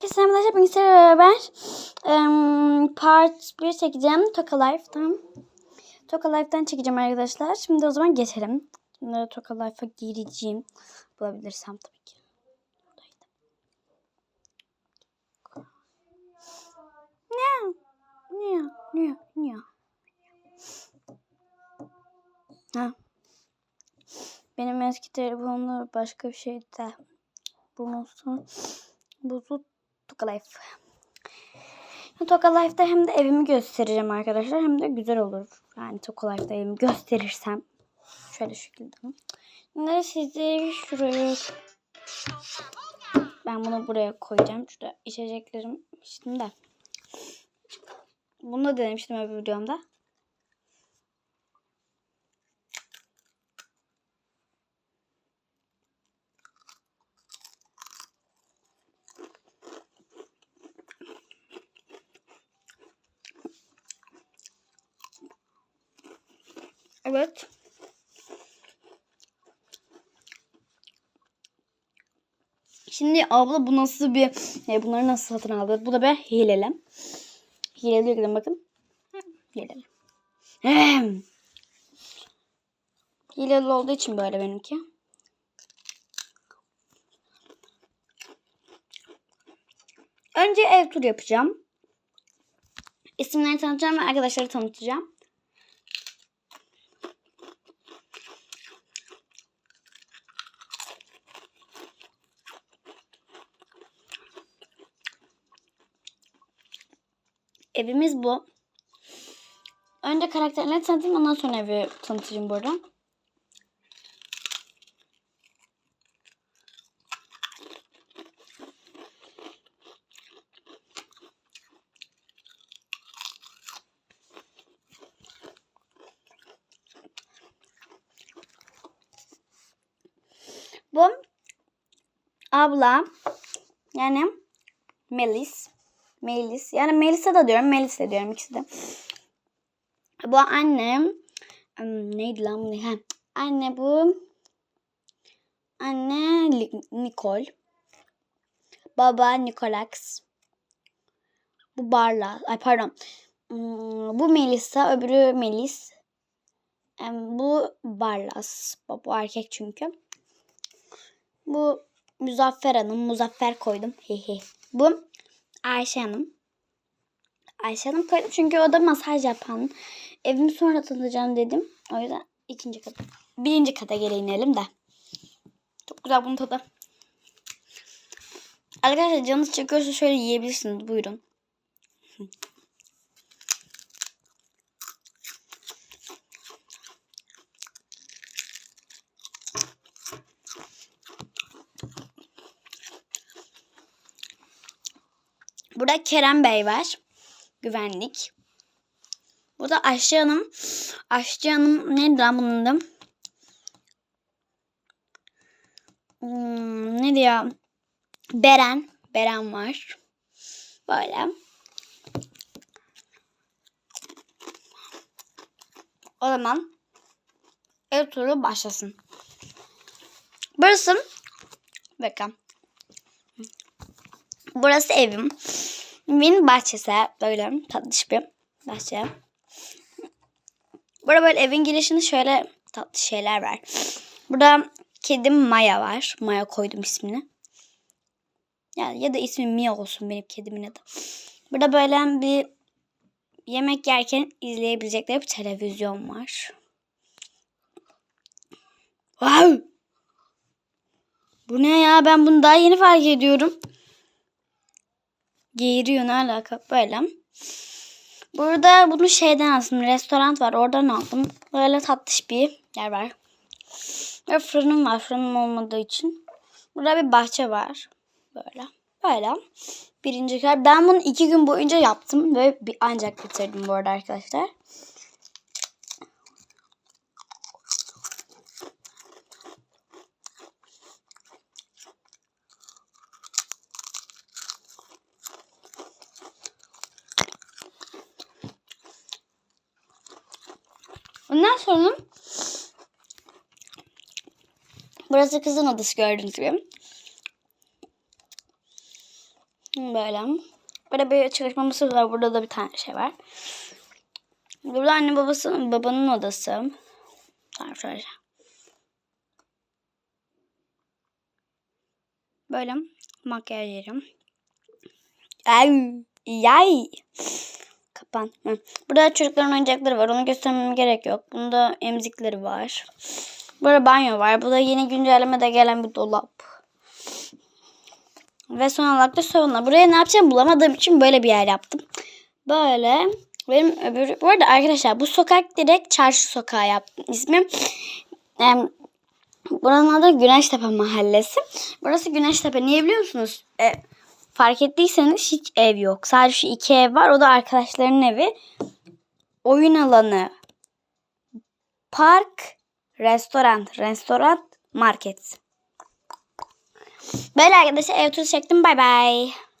Herkese arkadaşlar bilgisayar beraber em, part 1 çekeceğim. Toka Life'dan. Toka Life'dan çekeceğim arkadaşlar. Şimdi o zaman geçelim. Şimdi Toka Life'a gireceğim. Bulabilirsem tabii ki. Ne? Ne? Ne? Ne? Ha. Benim eski telefonumda başka bir şeydi. Bulunsun. Buzu Toka Life. Toka Life'da hem de evimi göstereceğim arkadaşlar. Hem de güzel olur. Yani Toka Life'da evimi gösterirsem. Şöyle şekilde. Şimdi sizi şuraya ben bunu buraya koyacağım. Şurada içeceklerim içtim de. Bunu da denemiştim öbür videomda. Evet. Şimdi abla bu nasıl bir e, bunları nasıl satın aldı? Bu da ben hileli. Hileli gidelim bakın. Hileli. Hileli olduğu için böyle benimki. Önce ev turu yapacağım. İsimleri tanıtacağım ve arkadaşları tanıtacağım. Evimiz bu. Önce karakterleri tanıtayım ondan sonra evi tanıtacağım bu arada. Bu abla yani Melis. Melis. Yani Melisa da diyorum. Melis de diyorum ikisi de. Bu annem. Neydi lan bu? Ha. Anne bu. Anne Nicole. Baba Nikolax. Bu Barla. Ay pardon. Hmm, Bu Melisa. Öbürü Melis. Bu Barlas. Bu erkek çünkü. Bu Muzaffer Hanım. Muzaffer koydum. Hehe. Bu Ayşe Hanım. Ayşe Hanım koydum çünkü o da masaj yapan. Evimi sonra tanıtacağım dedim. O yüzden ikinci kata. Birinci kata geri inelim de. Çok güzel bunun tadı. Arkadaşlar canınız çekiyorsa şöyle yiyebilirsiniz. Buyurun. Burada Kerem Bey var. Güvenlik. Burada Aşçı Hanım. Aşçı Hanım neydi lan bunun adı? Hmm, ne diyor? Beren. Beren var. Böyle. O zaman ev turu başlasın. Burası bakın. Burası evim. Evimin bahçesi böyle tatlış bir bahçe. Burada böyle evin girişinde şöyle tatlı şeyler var. Burada kedim Maya var. Maya koydum ismini. Ya, ya da ismi Mia olsun benim kedimin adı. Burada böyle bir yemek yerken izleyebilecekleri bir televizyon var. Wow! Bu ne ya? Ben bunu daha yeni fark ediyorum. Geğiriyor ne alaka böyle. Burada bunu şeyden aldım. Restoran var. Oradan aldım. Böyle tatlış bir yer var. Ve fırınım var. Fırınım olmadığı için. Burada bir bahçe var. Böyle. Böyle. Birinci kat. Ben bunu iki gün boyunca yaptım. Ve bir, ancak bitirdim bu arada arkadaşlar. Ondan sonra burası kızın odası gördüğünüz gibi. Böyle. Böyle bir çalışma masası var. Burada da bir tane şey var. Burada anne babası, babanın odası. Tamam şöyle. Böyle makyaj yerim. Ay, yay. Kapan. Burada çocukların oyuncakları var. Onu göstermem gerek yok. Bunda emzikleri var. Burada banyo var. Bu da yeni güncellemede gelen bir dolap. Ve son olarak da sauna. Buraya ne yapacağım bulamadığım için böyle bir yer yaptım. Böyle. Benim öbür... Bu arada arkadaşlar bu sokak direkt çarşı sokağı yaptım. İsmim em, Buranın adı Güneştepe Mahallesi. Burası Güneştepe. Niye biliyor musunuz? E, fark ettiyseniz hiç ev yok. Sadece şu iki ev var. O da arkadaşların evi. Oyun alanı. Park. Restoran. Restoran. Market. Böyle arkadaşlar ev turu çektim. Bay bay.